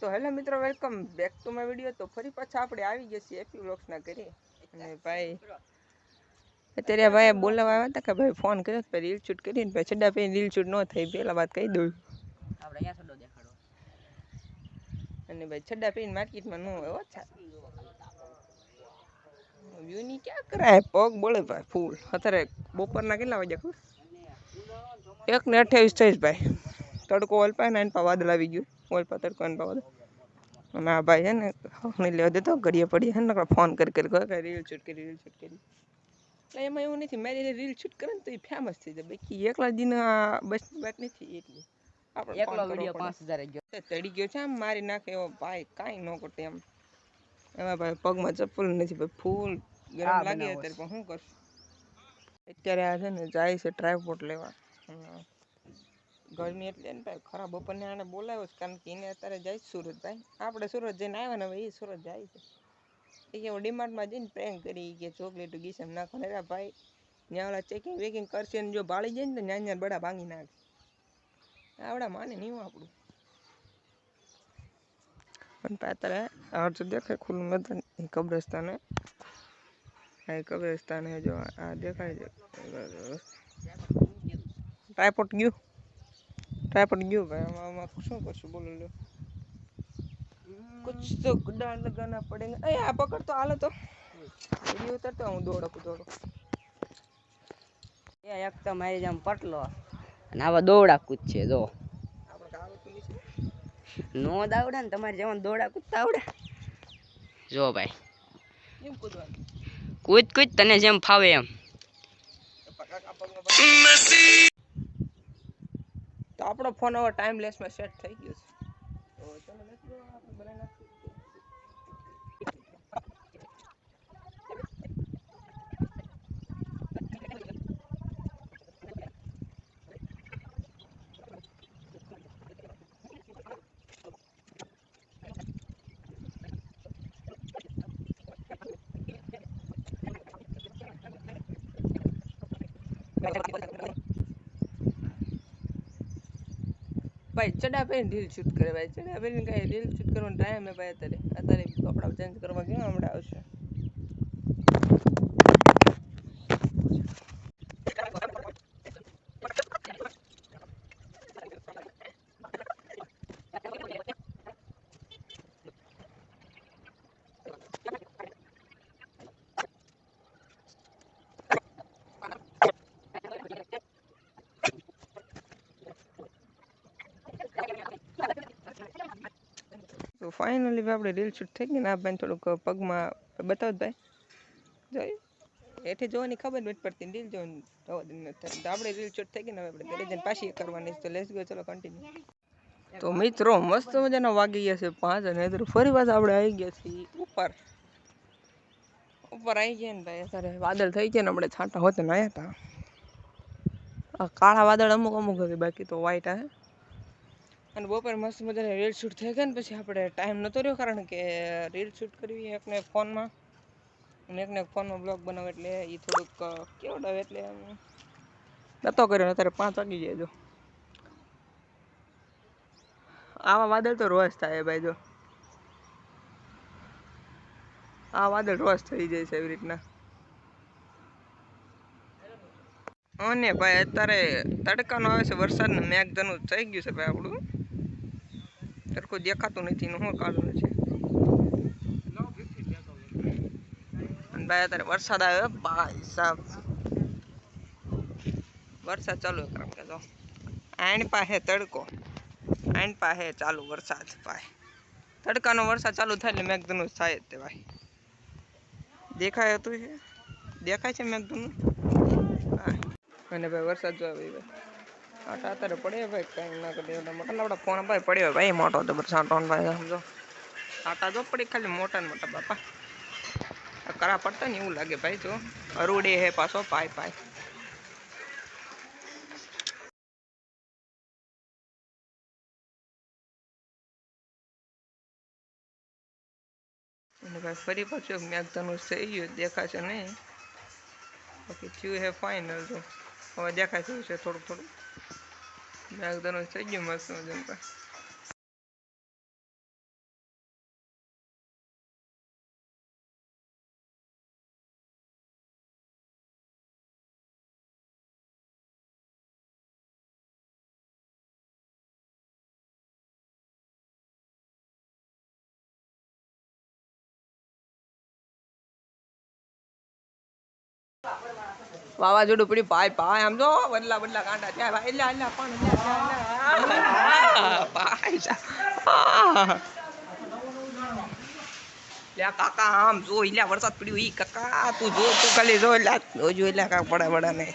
તો હેલો મિત્રો welcome back to my video તો ફરી પાછા આપણે આવી ગયા છીએ એપી વ્લોગ્સના ઘરે. અને ભાઈ અત્યારે ભાઈ બોલાવા આવ્યા હતા કે ભાઈ ફોન કર્યો પછી રીલ શૂટ કરીને પછી છડા પછી રીલ શૂટ ન થઈ પહેલા વાત કહી દઉં. આપણે અહીંયા દેખાડો. અને ભાઈ છડા પીને માર્કેટમાં ન હોય ઓછા વ્યૂની ક્યાં કરાય? પગ બોલે ભાઈ ફૂલ. અત્યારે બપોરના કેટલા વાગ્યા ખબર? એક ને અઠ્યાવીસ થઈશ ભાઈ. તડકો ઓલપાય ને એન વાદળ આવી ગયું. ઓલપા તડકો એન પા અને આ ભાઈ છે ને નહીં લેવા દેતો ઘડીએ પડી છે ને ફોન કરી કરી કહે રીલ શૂટ કરી રીલ શૂટ કરી. એટલે એમાં એવું નથી મારી રીલ શૂટ કરે ને તો એ ફેમસ થઈ જાય. બાકી એકલા દિન આ બસની વાત નથી એટલી. આપણે એકલો વીડિયો પાંચ હજાર ગયો. તડી ગયો છે આમ મારી નાખે એવો ભાઈ કાંઈ ન કરતો એમ. એમાં ભાઈ પગમાં ચપ્પલ નથી ભાઈ ફૂલ ગરમ લાગે અત્યારે પણ શું કરશું? અત્યારે આ છે ને જાય છે ટ્રાયપોર્ટ લેવા. ગરમી એટલે ને ભાઈ ખરાબ બપોરને આને બોલાવ્યો છે કારણ કે એને અત્યારે જાય સુરત ભાઈ. આપણે સુરત જઈને આવ્યા ને હવે એ સુરત જાય છે. એ કે ડીમાર્ટમાં જઈને પ્રેંગ કરી કે ચોકલેટ ગીસમ નાખો ને ભાઈ ત્યાં ઓલા ચેકિંગ વેકિંગ કરશે ને જો બાળી જાય ને તો ત્યાં ત્યાં બડા ભાંગી નાખે. આવડા માને નહીં હો આપણું. પણ અત્યારે આ તો દેખાય ખુલ્લું મેદાન એ કબ્રસ્તાન હે. આ કબ્રસ્તાન હે જો આ દેખાય છે. ટ્રાયપોટ ગયું. ટ્રાયપોટ ગયો ભાઈ આમાં આમાં શું કરશું બોલો લ્યો કુછ તો ગુડા લગાના પડેંગે એ આ પકડ તો હાલો તો વીડિયો ઉતારતો હું દોડો દોડો એ એક તો મારી જેમ પટલો અને આવા દોડા કૂદ છે જો નો દાવડે ને તમારે જેમ દોડા કૂદતા આવડે જો ભાઈ કૂદ કૂદ તને જેમ ફાવે એમ તો આપણો ફોન હવે ટાઈમલેસમાં સેટ થઈ ગયો છે તો ચલો let's go, આપણે બનાવી નાખીએ. ભાઈ ચડા પહેરીને રીલ શૂટ કરે ભાઈ. ચડા પહેરીને કાંઈ રીલ શૂટ કરવાનો ટાઈમ હે ભાઈ અત્યારે. અત્યારે કપડાં ચેન્જ કરવા કેમ હમણાં આવશે? ફાઇનલી આપણે રીલ શૂટ થઈ ગઈ ને આ ભાઈ થોડુંક પગમાં બતાવો ભાઈ. જોયું? એટલે જોવાની ખબર નથી પડતી રીલ જોવાની. તો આપણે રીલ શૂટ થઈ ગઈ ને હવે આપણે ઘરે જઈને પાછી કરવાની તો લેસ ગયો ચલો કન્ટિન્યુ તો મિત્રો, મસ્ત મજાના વાગી ગયા છે પાંચ અને ફરી પાછા આપણે આવી ગયા છીએ ઉપર. ઉપર આવી ગયા ને ભાઈ, અત્યારે વાદળ થઈ ગયા ને આપણે છાંટા હોતે ને આવ્યા હતા કાળા વાદળ અમુક અમુક હતી બાકી તો વ્હાઈટ આવે અને બપોર મસ્ત મજાની રીલ શૂટ થઈ ગયા ને પછી આપણે ટાઈમ નહોતો રહ્યો કારણ કે રીલ શૂટ કરવી એકને એક ફોનમાં. અને એકને એક ફોનમાં બ્લોગ બનાવે એટલે એ થોડુંક કેવડાવે એટલે નહોતો કર્યો અત્યારે પાંચ વાગી જાય જો. આવા વાદળ તો રોજ થાય ભાઈ જો. આ વાદળ રોજ થઈ જાય છે એવી રીતના. અને ભાઈ, અત્યારે તડકાનો આવે છે, વરસાદનું મેઘધનું થઈ ગયું છે ભાઈ આપણું. સરખું દેખાતું નથી શું કારણ છે? અને ભાઈ, અત્યારે વરસાદ આવ્યો ભાઈ સાહેબ વરસાદ ચાલુ કારણ કે જો. આણ પાસે તડકો. આણ પાસે ચાલુ વરસાદ ભાઈ. તડકાનો વરસાદ ચાલુ થાય એટલે મેઘધનું થાય જ તે ભાઈ. દેખાય હતું છે દેખાય છે મેઘધનુષ? હા અને ભાઈ વરસાદ જો આવે ભાઈ આટા અત્યારે પડે ભાઈ, કાંઈ ના કરે એટલે મોટા લાવડા ફોન ભાઈ પડ્યો ભાઈ, મોટો તો બરસાટો ને ભાઈ સમજો આટા જો પડી ખાલી મોટા ને મોટા બાપા. કરા પડતા ને એવું લાગે ભાઈ, જો. અરુડે હે પાછો, પાય પાય. અને ભાઈ ફરી પાછું મેઘધનુષ થઈ ગયું દેખાશે નહીં. બાકી થયું હે ફાઇનલ તો હવે દેખાય થયું છે થોડુંક થોડુંક. મેઘધનુષ થઈ ગયું મસ્ત મજાનું. વાવાઝોડું પડ્યું. ભાઈ ભાઈ આમ જો બદલા બદલા કાંટા ત્યાં ભાઈ એટલે એટલે પણ. ભાઈ. કાકા આમ જો એટલે વરસાદ પડ્યો. ઈ કાકા તું જો તું ખાલી જો એટલે જોજો એટલે કાંક પડા પડા નહીં.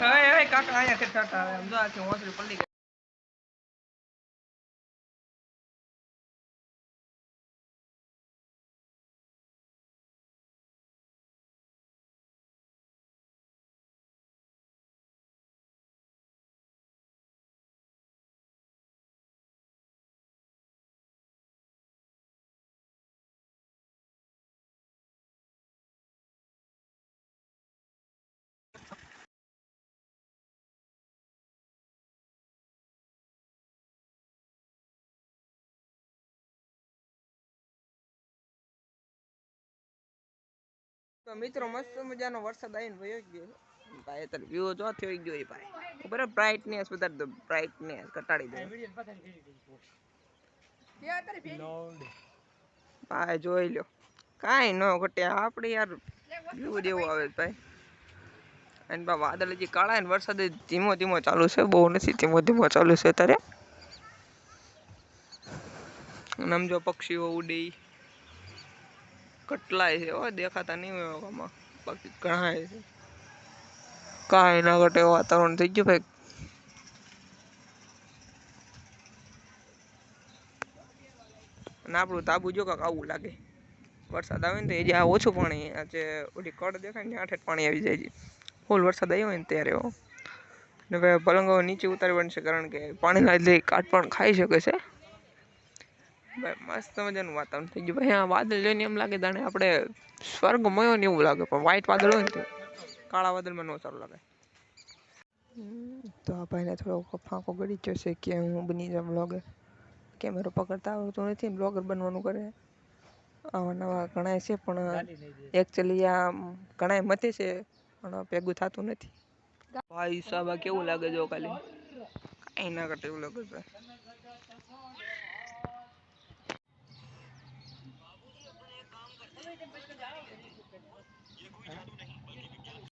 હવે હવે કાકા અહીંયા ખેતરતા આવે. આમ જો આખી ઓસરી પલળી તો મિત્રો મસ્ત મજાનો વરસાદ આવીને વયો ગયો ભાઈ તાર વ્યૂ જો થઈ ગયો એ ભાઈ. બરાબર બ્રાઇટનેસ વધારી દો બ્રાઇટનેસ ઘટાડી દો. ભાઈ જોઈ લ્યો. કાંઈ ન ઘટે. આપણે યાર વ્યૂ જેવું આવે ભાઈ. અને બા વાદળ હજી કાળા ને વરસાદ ધીમો ધીમો ચાલુ છે. બહુ નથી ધીમો ધીમો ચાલુ છે અત્યારે. અને આમ જો પક્ષીઓ ઉડે. કેટલાય છે એવા દેખાતા નહીં હોય આમાં બાકી ઘણા છે. કાંઈ ના ઘટે વાતાવરણ થઈ ગયું ભાઈ. અને આપણું તાબુ જો કાંક આવું લાગે. વરસાદ આવે ને તો એ જે આ ઓછું પાણી આજે ઓલી કડ દેખાય ને આઠેઠ પાણી આવી જાય છે. ફૂલ વરસાદ આવ્યો ને ત્યારે. ને ભાઈ પલંગો નીચે ઉતારી પડશે કારણ કે પાણીના લીધે કાટ પણ ખાઈ શકે છે. ભાઈ મસ્ત મજાનું વાતાવરણ થઈ ગયું. ભાઈ આ વાદળ જોઈને એમ લાગે જાણે આપણે સ્વર્ગ મયો ને એવું લાગે પણ વ્હાઈટ વાદળ હોય ને તો કાળા વાદળમાં ન સારું લાગે. તો આ ભાઈને થોડો ફાંકો ગળી ગયો છે કે હું બની જાઉં બ્લોગર કેમેરો પકડતા આવડતું નથી ને બ્લોગર બનવાનું કરે. આવા નવા ઘણા છે પણ એકચ્યુઅલી આ ઘણા મતે છે પણ ભેગું થતું નથી. ભાઈ સાબા કેવું લાગે જો ખાલી? કાંઈ ના કરતા એવું લાગે છે. ये कोई जादू नहीं बल्कि विज्ञान